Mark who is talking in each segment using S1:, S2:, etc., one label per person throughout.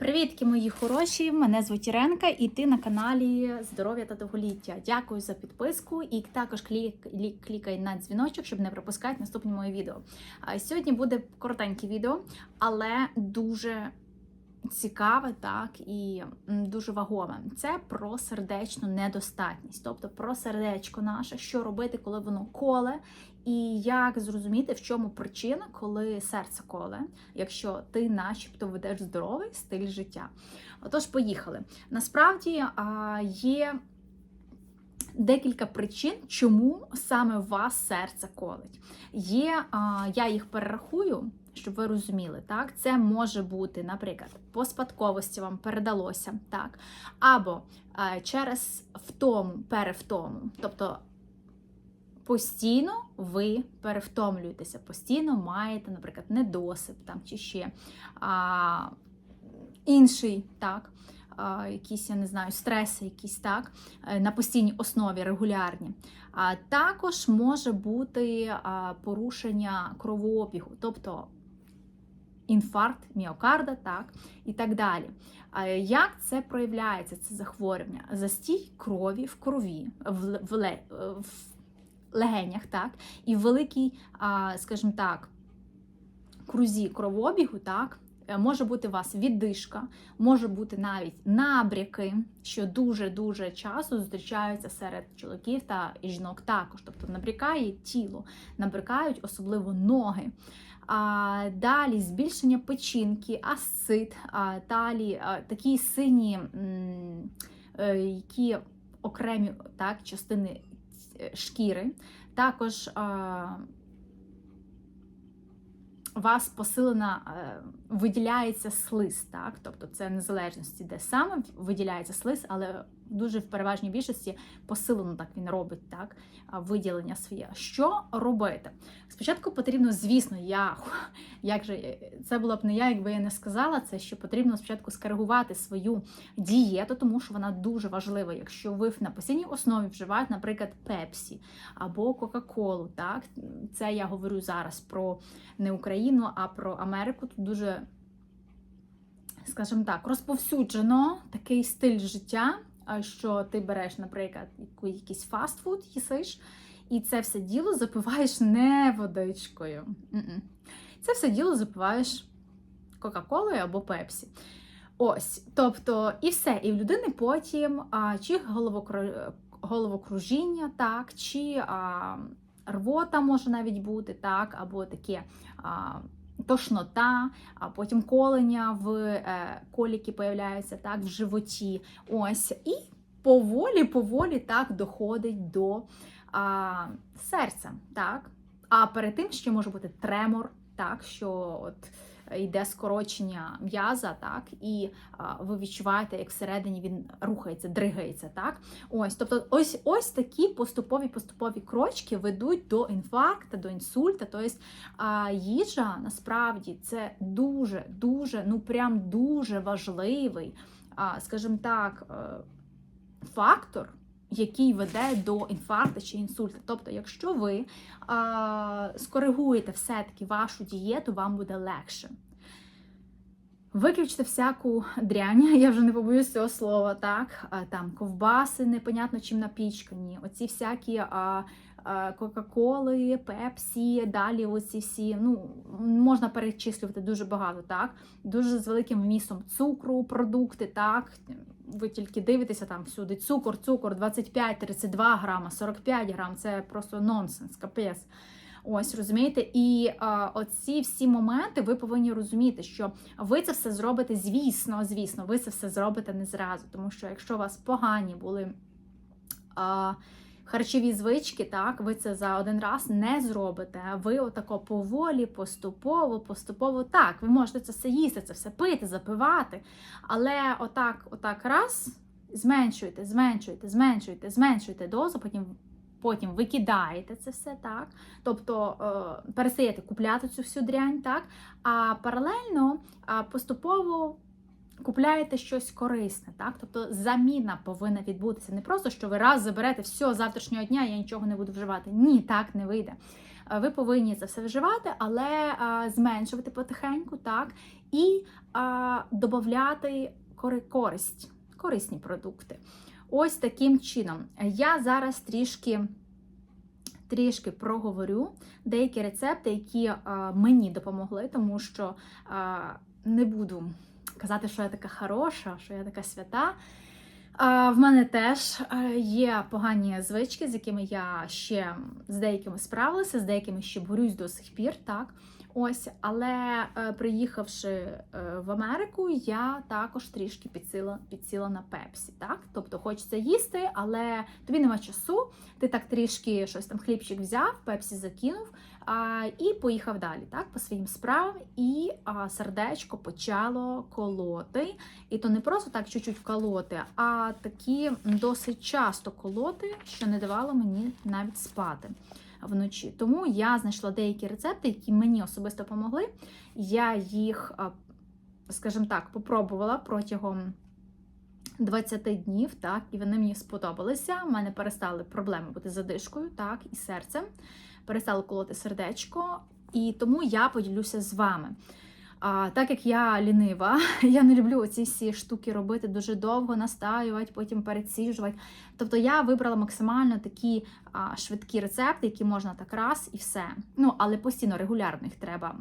S1: Привітки, мої хороші! Мене звуть Іренка, і ти на каналі Здоров'я та довголіття. Дякую за підписку і також клік, клікай на дзвіночок, щоб не пропускати наступні мої відео. Сьогодні буде коротеньке відео, але дуже цікаве, так і дуже вагоме. Це про сердечну недостатність, тобто про сердечко наше, що робити, коли воно коле, і як зрозуміти, в чому причина, коли серце коле, якщо ти, начебто, ведеш здоровий стиль життя. Отож, поїхали. Насправді є декілька причин, чому саме вас серце колить. Є, я їх перерахую. Щоб ви розуміли, так? Це може бути, наприклад, по спадковості вам передалося, так, або е, через втому, перевтому. Тобто постійно ви перевтомлюєтеся, постійно маєте, наприклад, недосип там чи ще а, інший, так, якісь, я не знаю, стреси, якісь так, е, на постійній основі регулярні. А також може бути порушення кровообігу, тобто інфаркт міокарда, так, і так далі. Як це проявляється, це захворювання? Застій крові в крові, в, в, в легенях, так, і в великій, скажімо так, крузі кровообігу, так, е, може бути у вас віддишка, може бути навіть набряки, що дуже-дуже часто зустрічаються серед чоловіків та жінок також. Тобто набрякає тіло, набрякають особливо ноги. Далі збільшення печінки, асцит, далі такі сині, е, які окремі так, частини е, шкіри. Також у вас посилена е, виділяється слиз, так? тобто це незалежності, де саме виділяється слиз, але дуже в переважній більшості посилено так він робить так, виділення своє. Що робити? Спочатку потрібно, звісно, я як же це була б не я, якби я не сказала це, що потрібно спочатку скоригувати свою дієту, тому що вона дуже важлива. Якщо ви на постійній основі вживаєте, наприклад, пепсі або Кока-Колу, так це я говорю зараз про не Україну, а про Америку. Тут дуже, скажімо так, розповсюджено такий стиль життя, що ти береш, наприклад, якийсь фастфуд їсиш, і це все діло запиваєш не водичкою. Це все діло запиваєш Кока-Колою або Пепсі. Ось, тобто, і все. І в людини потім а, чи головокружіння, так, чи а, рвота може навіть бути, так, або таке а, тошнота, а потім колення в е, коліки появляються так, в животі. Ось. І поволі, поволі так доходить до а, серця. так. А перед тим ще може бути тремор, так, що от йде скорочення м'яза, так, і ви відчуваєте, як всередині він рухається, дригається. так. Ось, тобто, ось ось такі поступові поступові крочки ведуть до інфаркту, до інсульта. Тобто їжа насправді це дуже, дуже, ну прям дуже важливий, скажімо так, е, фактор. Який веде до інфаркту чи інсульту. Тобто, якщо ви а, скоригуєте все-таки вашу дієту, вам буде легше. Виключте всяку дрянь, я вже не побоюсь цього слова, так? Там ковбаси, непонятно чим напічкані, оці всякі а, а, Кока-Коли, Пепсі, далі оці всі, ну, можна перечислювати дуже багато, так? Дуже з великим вмістом цукру, продукти, так? Ви тільки дивитеся там всюди цукор, цукор, 25-32 грама, 45 грам, це просто нонсенс, капець. Ось розумієте, і а, оці всі моменти ви повинні розуміти, що ви це все зробите, звісно, звісно, ви це все зробите не зразу. Тому що якщо у вас погані були а, харчові звички, так, ви це за один раз не зробите. Ви отако поволі, поступово, поступово так, ви можете це все їсти, це все пити, запивати. Але отак, отак раз. Зменшуєте, зменшуєте, зменшуєте, зменшуєте дозу, потім потім викидаєте це все так. Тобто е, перестаєте купляти цю всю дрянь, так? А паралельно поступово купляєте щось корисне, так? Тобто заміна повинна відбутися. Не просто, що ви раз заберете все з завтрашнього дня, я нічого не буду вживати. Ні, так не вийде. Е, Ви повинні це все вживати, але е, зменшувати потихеньку, так, і е, додати користь, корисні продукти. Ось таким чином. Я зараз трішки. Трішки проговорю деякі рецепти, які е, мені допомогли, тому що е, не буду казати, що я така хороша, що я така свята. В мене теж е, є погані звички, з якими я ще з деякими справилася, з деякими ще борюсь до сих пір. так. Ось, але е, приїхавши е, в Америку, я також трішки підсіла, підсіла на пепсі. Так? Тобто хочеться їсти, але тобі нема часу. Ти так трішки щось там хлібчик взяв, пепсі закинув і поїхав далі, так, по своїм справам. І а, сердечко почало колоти. І то не просто так чуть-чуть колоти, а такі досить часто колоти, що не давало мені навіть спати вночі. Тому я знайшла деякі рецепти, які мені особисто допомогли. Я їх, скажімо так, попробувала протягом 20 днів, так, і вони мені сподобалися. У мене перестали проблеми бути задишкою, так, і серцем, перестало колоти сердечко, і тому я поділюся з вами. А, так як я лінива, я не люблю ці всі штуки робити дуже довго, настаювати, потім переціжувати. Тобто я вибрала максимально такі а, швидкі рецепти, які можна так раз і все. Ну, але постійно регулярно їх треба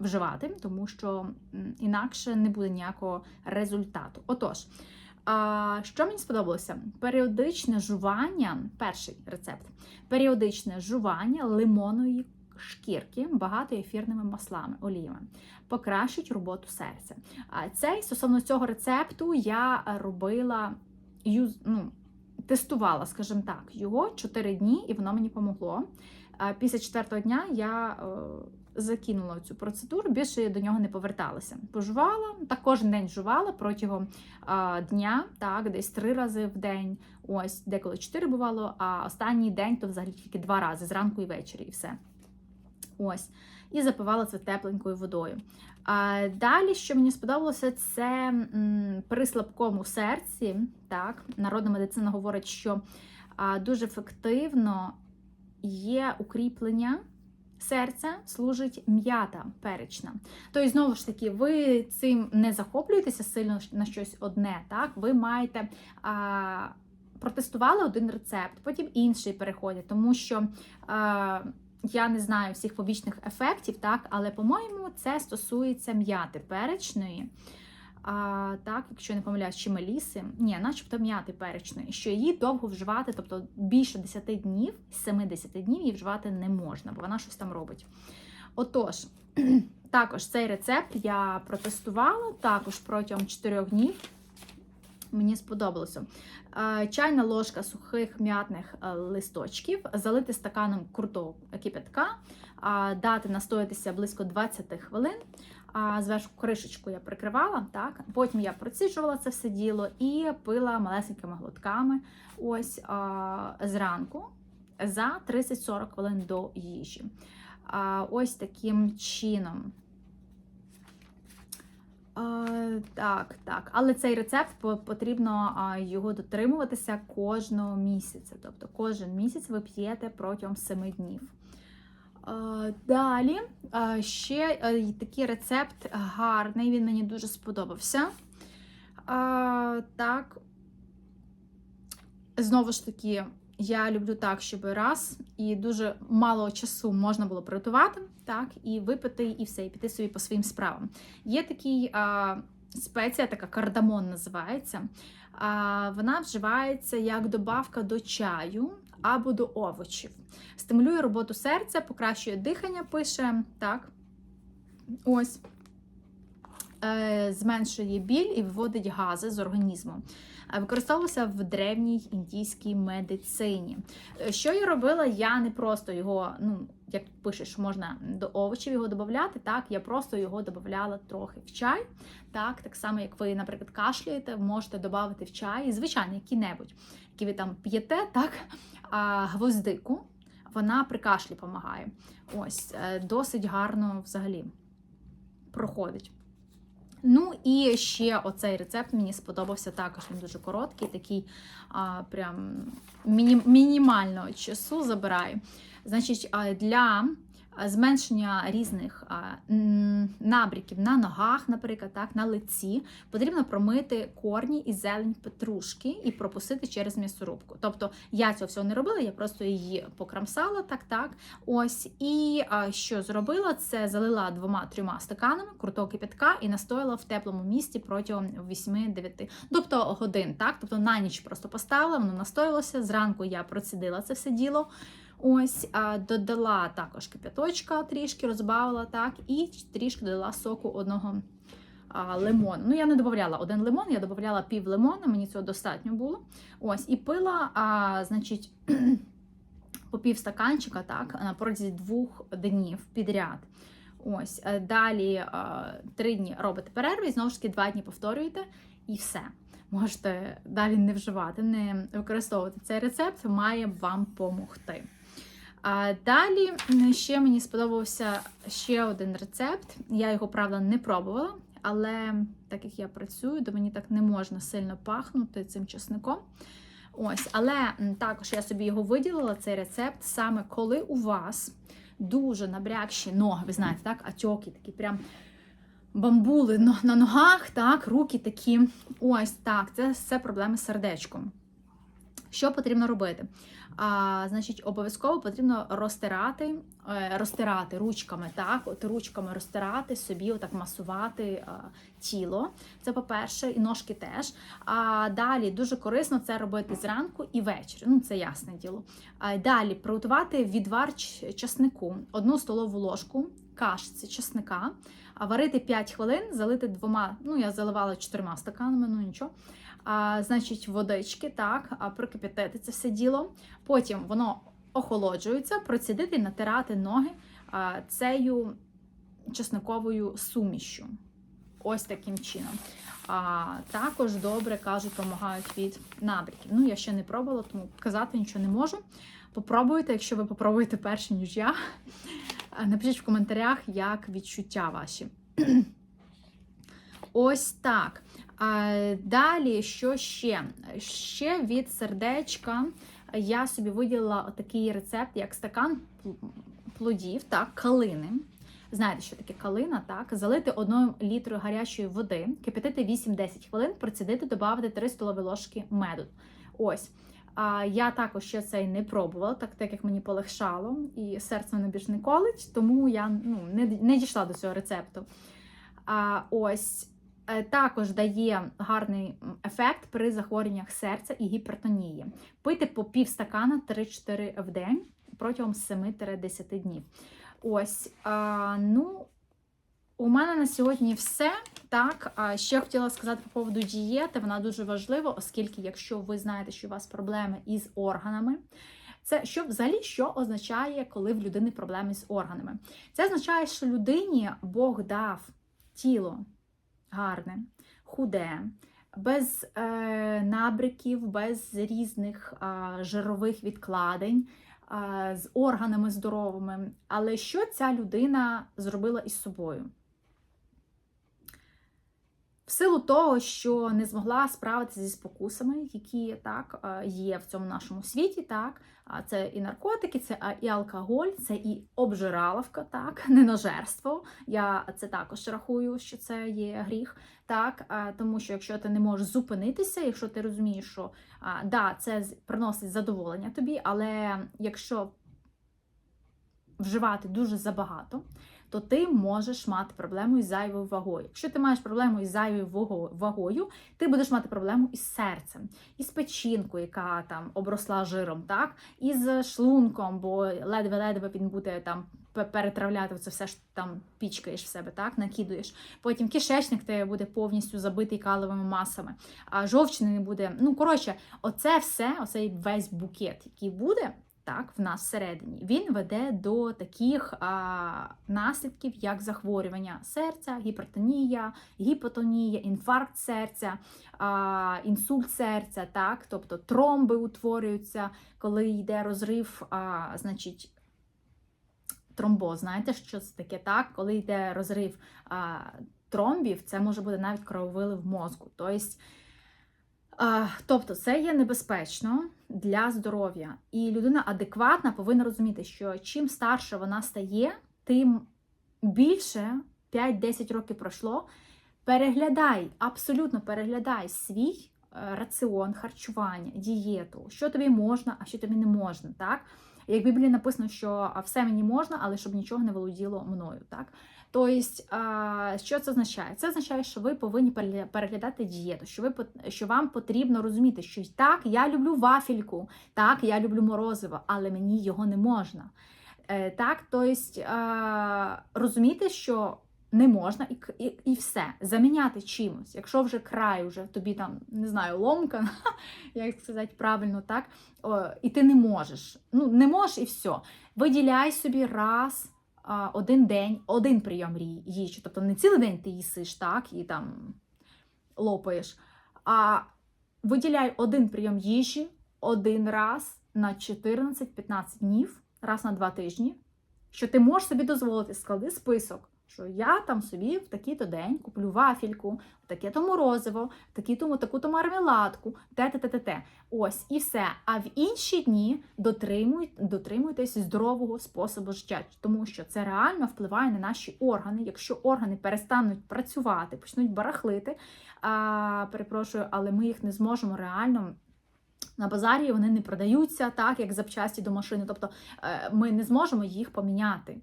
S1: вживати, тому що інакше не буде ніякого результату. Отож, а, що мені сподобалося? Періодичне жування, перший рецепт, періодичне жування лимонної шкірки багато ефірними маслами, оліями, покращить роботу серця. А цей стосовно цього рецепту я робила юз, ну, тестувала, скажімо так, його 4 дні, і воно мені помогло. Після четвертого дня я е, закинула цю процедуру, більше я до нього не поверталася. Пожувала, так кожен день жувала протягом е, дня, так, десь три рази в день, ось деколи чотири бувало, а останній день то взагалі тільки два рази, зранку і ввечері, і все. Ось. І запивала це тепленькою водою. А далі, що мені сподобалося, це м, при слабкому серці. Так, народна медицина говорить, що а, дуже ефективно є укріплення серця, служить м'ята перечна. Тобто, знову ж таки, ви цим не захоплюєтеся сильно на щось одне. Так, ви маєте. А, Протестували один рецепт, потім інший переходять, тому що е, я не знаю всіх побічних ефектів, так, але, по-моєму, це стосується м'яти перечної. А, Так, якщо я не помиляюсь, чи меліси, ні, начебто м'яти перечної, що її довго вживати, тобто більше 10 днів, 7-10 днів її вживати не можна, бо вона щось там робить. Отож, також цей рецепт я протестувала також протягом 4 днів. Мені сподобалося. Чайна ложка сухих м'ятних е, листочків, залити стаканом крутого кипятка, дати настоятися близько 20 хвилин. А зверху кришечку я прикривала, так? потім я проціджувала це все діло і пила малесенькими глотками ось а, зранку за 30-40 хвилин до їжі. А, ось таким чином. Так, так. Але цей рецепт потрібно його дотримуватися кожного місяця. Тобто кожен місяць ви п'єте протягом 7 днів. Далі ще е, такий рецепт гарний, він мені дуже сподобався. Так, знову ж таки, я люблю так, щоб раз і дуже мало часу можна було приготувати, так, і випити, і все, і піти собі по своїм справам. Є такий спеція, така кардамон називається. А, вона вживається як добавка до чаю або до овочів. Стимулює роботу серця, покращує дихання, пише так. Ось. Е, Зменшує біль і виводить гази з організму. Е, Використовувався в древній індійській медицині. Е, Що я робила? Я не просто його, ну, як пишеш, можна до овочів його додати. Так, я просто його додавала трохи в чай. Так, так само, як ви, наприклад, кашляєте, можете додати в чай, звичайно, який-небудь, який ви там п'єте, так, а гвоздику. Вона при кашлі допомагає. Ось, досить гарно взагалі проходить. Ну і ще оцей рецепт мені сподобався також. Він дуже короткий, такий а, прям міні, мінімального часу забирає. Значить, для зменшення різних набріків на ногах, наприклад, так, на лиці, потрібно промити корні і зелень петрушки і пропустити через м'ясорубку. Тобто я цього всього не робила, я просто її покрамсала, так, так. Ось, і що зробила? Це залила двома-трьома стаканами крутого кипятка і настояла в теплому місці протягом 8-9, тобто годин. Так, тобто на ніч просто поставила, воно настоялося. Зранку я процідила це все діло. Ось додала також кипяточка, трішки розбавила так, і трішки додала соку одного лимону. Ну, я не додавала один лимон, я додавала пів лимона, мені цього достатньо було. Ось, і пила, а, значить, по пів стаканчика так, на протязі двох днів підряд. Ось, е, далі три дні робите перерви, і знову ж таки два дні повторюєте, і все. Можете далі не вживати, не використовувати цей рецепт, має вам допомогти. А далі ще мені сподобався ще один рецепт. Я його, правда, не пробувала, але так як я працюю, то мені так не можна сильно пахнути цим чесником. Ось, але також я собі його виділила, цей рецепт, саме коли у вас дуже набрякші ноги, ви знаєте, так, атьоки, такі прям бамбули на ногах, так, руки такі. Ось так, це все проблеми з сердечком. Що потрібно робити? А, значить, обов'язково потрібно розтирати, е, розтирати ручками, так, от ручками розтирати собі, отак масувати е, тіло. Це по-перше, і ножки теж. А далі дуже корисно це робити зранку і ввечері. Ну, це ясне діло. А далі приготувати відвар часнику, одну столову ложку кашці часника, а варити 5 хвилин, залити двома, ну я заливала чотирма стаканами, ну нічого. А, значить, водички, так, а, прокип'ятити це все діло. Потім воно охолоджується, процідити і натирати ноги а, цією чесниковою сумішю. Ось таким чином. А також добре кажуть, допомагають від набряків. Ну, я ще не пробувала, тому казати нічого не можу. Попробуйте, якщо ви попробуєте перше, ніж я. Напишіть в коментарях, як відчуття ваші. Ось так. Далі, що ще? Ще від сердечка я собі виділила такий рецепт, як стакан плодів, так, калини. Знаєте, що таке калина, так? Залити одною літрою гарячої води, кипятити 8-10 хвилин, процідити, додати 3 столові ложки меду. Ось. А я також ще цей не пробувала, так, так як мені полегшало, і серце мене більш не колить, тому я ну, не, не дійшла до цього рецепту. А, ось е, також дає гарний ефект при захворюваннях серця і гіпертонії. Пити по пів стакана 3-4 в день протягом 7-10 днів. Ось, а, ну, у мене на сьогодні все. Так, ще хотіла сказати по поводу дієти. Вона дуже важлива, оскільки, якщо ви знаєте, що у вас проблеми із органами, це що взагалі що означає, коли в людини проблеми з органами? Це означає, що людині Бог дав тіло гарне, худе, без е, набриків, без різних е, жирових відкладень, з органами здоровими. Але що ця людина зробила із собою? В силу того, що не змогла справитися зі спокусами, які так е, є в цьому нашому світі, так це і наркотики, це і алкоголь, це і обжираловка, так, ненажерство. Я це також рахую, що це є гріх. Так, тому що якщо ти не можеш зупинитися, якщо ти розумієш, що да, це приносить задоволення тобі, але якщо вживати дуже забагато, то ти можеш мати проблему із зайвою вагою. Якщо ти маєш проблему із зайвою вагою, ти будеш мати проблему із серцем, із печінкою, яка там обросла жиром, так, із шлунком, бо ледве-ледве він буде там перетравляти це все ж там пічкаєш в себе, так, накидуєш. Потім кишечник тебе буде повністю забитий каловими масами, а жовчний не буде. Ну, коротше, оце все, оцей весь букет, який буде. Так, в нас всередині він веде до таких а, наслідків, як захворювання серця, гіпертонія, гіпотонія, інфаркт серця, а, інсульт серця, так, тобто тромби утворюються, коли йде розрив, а, значить. Тромбоз, знаєте, що це таке так? Коли йде розрив а, тромбів, це може бути навіть крововилив мозку. Тобто тобто, це є небезпечно для здоров'я. І людина адекватна повинна розуміти, що чим старше вона стає, тим більше 5-10 років пройшло. Переглядай, абсолютно переглядай свій е, раціон, харчування, дієту, що тобі можна, а що тобі не можна. так? Як в Біблії написано, що все мені можна, але щоб нічого не володіло мною. так? Тобто, що це означає? Це означає, що ви повинні переглядати дієту, що ви що вам потрібно розуміти, що так, я люблю вафельку, так, я люблю морозиво, але мені його не можна. Е, Так, тобто розуміти, що не можна і, і, і все. Заміняти чимось. Якщо вже край, вже тобі там, не знаю, ломка, як сказати правильно, так, о, і ти не можеш. Ну, не можеш і все. Виділяй собі раз один день, один прийом їжі. Тобто не цілий день ти їсиш, так, і там лопаєш, а виділяй один прийом їжі один раз на 14-15 днів, раз на два тижні, що ти можеш собі дозволити, склади список, що я там собі в такий-то день куплю вафельку, таке-то морозиво, такі-то, таку-то мармеладку, те-те-те-те. Ось і все. А в інші дні дотримуй, дотримуйтесь здорового способу життя, тому що це реально впливає на наші органи. Якщо органи перестануть працювати, почнуть барахлити, а, перепрошую, але ми їх не зможемо реально. На базарі вони не продаються так, як запчасті до машини. Тобто е, ми не зможемо їх поміняти.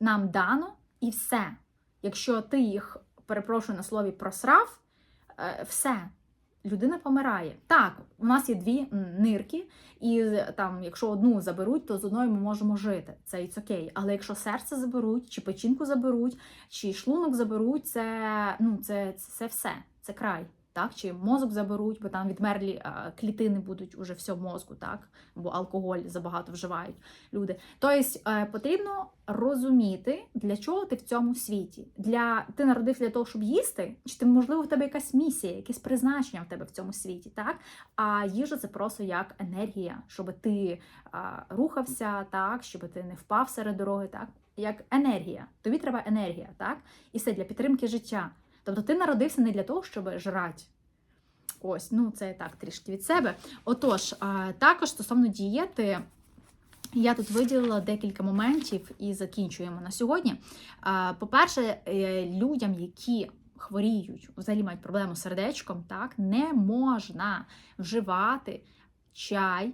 S1: Нам дано і все. Якщо ти їх, перепрошую на слові, просрав, е, все. Людина помирає. Так, у нас є дві нирки, і там, якщо одну заберуть, то з одною ми можемо жити. Це і окей. Але якщо серце заберуть, чи печінку заберуть, чи шлунок заберуть, це ну це, це все, це край. Так, чи мозок заберуть, бо там відмерлі клітини будуть уже все в мозку, так, бо алкоголь забагато вживають люди. Тобто е, потрібно розуміти, для чого ти в цьому світі. Для ти народився для того, щоб їсти, чи ти можливо в тебе якась місія, якесь призначення в тебе в цьому світі, так? А їжа це просто як енергія, щоб ти а, рухався, так, щоб ти не впав серед дороги, так, як енергія. Тобі треба енергія, так? І все для підтримки життя. Тобто ти народився не для того, щоб жрати. Ось, ну це так трішки від себе. Отож, також стосовно дієти, я тут виділила декілька моментів і закінчуємо на сьогодні. По-перше, е, людям, які хворіють, взагалі мають проблему з сердечком, так, не можна вживати чай.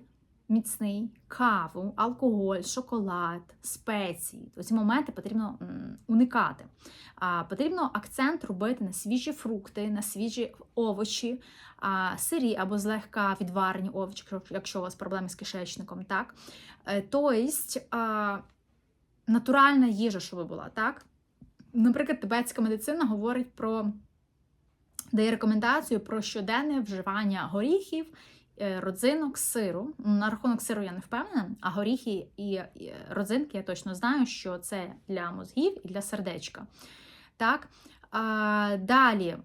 S1: Міцний каву, алкоголь, шоколад, спеції. Ці моменти потрібно уникати. Потрібно акцент робити на свіжі фрукти, на свіжі овочі, сирі або злегка відварені овочі, якщо- у вас проблеми з кишечником. Так? Е, Тобто натуральна їжа, щоб була, так? Наприклад, тибетська медицина говорить про дає рекомендацію про щоденне вживання горіхів, родзинок, сиру. На рахунок сиру я не впевнена, а горіхи і і родзинки я точно знаю, що це для мозгів і для сердечка. Так? А, далі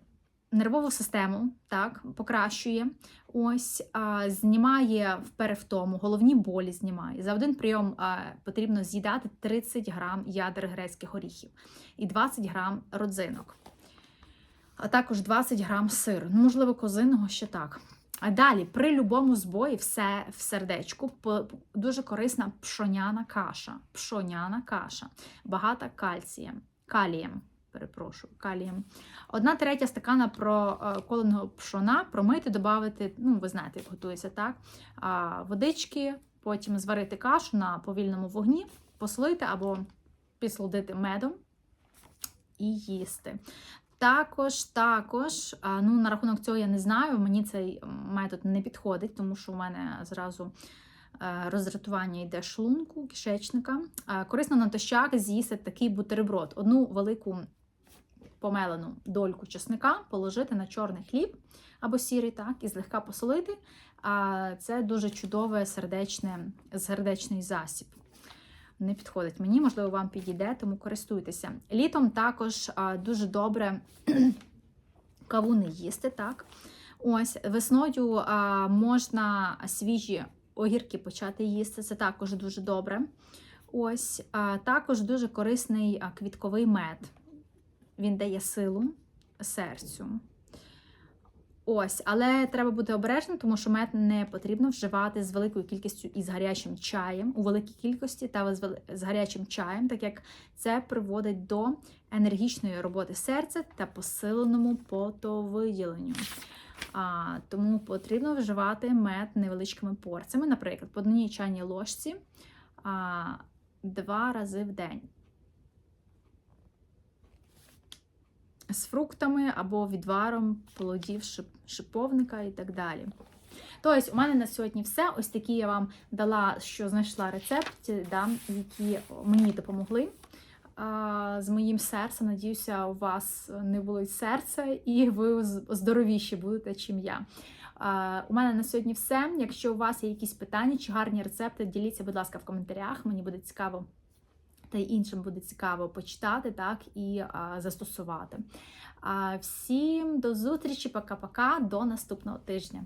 S1: нервову систему так, покращує. Ось а, знімає в перевтому, головні болі знімає. За один прийом а, потрібно з'їдати 30 грам ядер грецьких горіхів і 20 грам родзинок, а також 20 грам сиру. Ну, можливо, козиного ще так. Далі, при любому збої, все в сердечку, дуже корисна пшоняна каша. Пшоняна каша, багата кальцієм, калієм. Перепрошую, калієм. Одна третя стакана про е, пшона промити, додати, ну, ви знаєте, як готується, так? Водички, потім зварити кашу на повільному вогні, посолити або підсолодити медом і їсти. Також, також, ну, на рахунок цього я не знаю, мені цей метод не підходить, тому що у мене зразу е, роздратування йде шлунку, кишечника. Корисно натощак з'їсти такий бутерброд. Одну велику помелену дольку чесника положити на чорний хліб або сірий, так, і злегка посолити. А це дуже чудовий сердечне, сердечний засіб. Не підходить мені, можливо, вам підійде, тому користуйтеся. Літом також дуже добре кавуни їсти, так. Ось весною можна свіжі огірки почати їсти, це також дуже добре. Ось також дуже корисний квітковий мед. Він дає силу серцю. Ось, але треба бути обережним, тому що мед не потрібно вживати з великою кількістю і з гарячим чаєм у великій кількості та з гарячим чаєм, так як це приводить до енергічної роботи серця та посиленому потовиділенню. А, тому потрібно вживати мед невеличкими порціями, наприклад, по одній чайній ложці а, два рази в день. З фруктами або відваром плодів шиповника і так далі. Тобто, у мене на сьогодні все. Ось такі я вам дала, що знайшла рецепти, да, які мені допомогли з моїм серцем. Надіюся, у вас не болить серце, і ви здоровіші будете, чим я. У мене на сьогодні все. Якщо у вас є якісь питання чи гарні рецепти, діліться, будь ласка, в коментарях. Мені буде цікаво. Та й іншим буде цікаво почитати, так і а, застосувати. А, всім до зустрічі, пока-пока, до наступного тижня.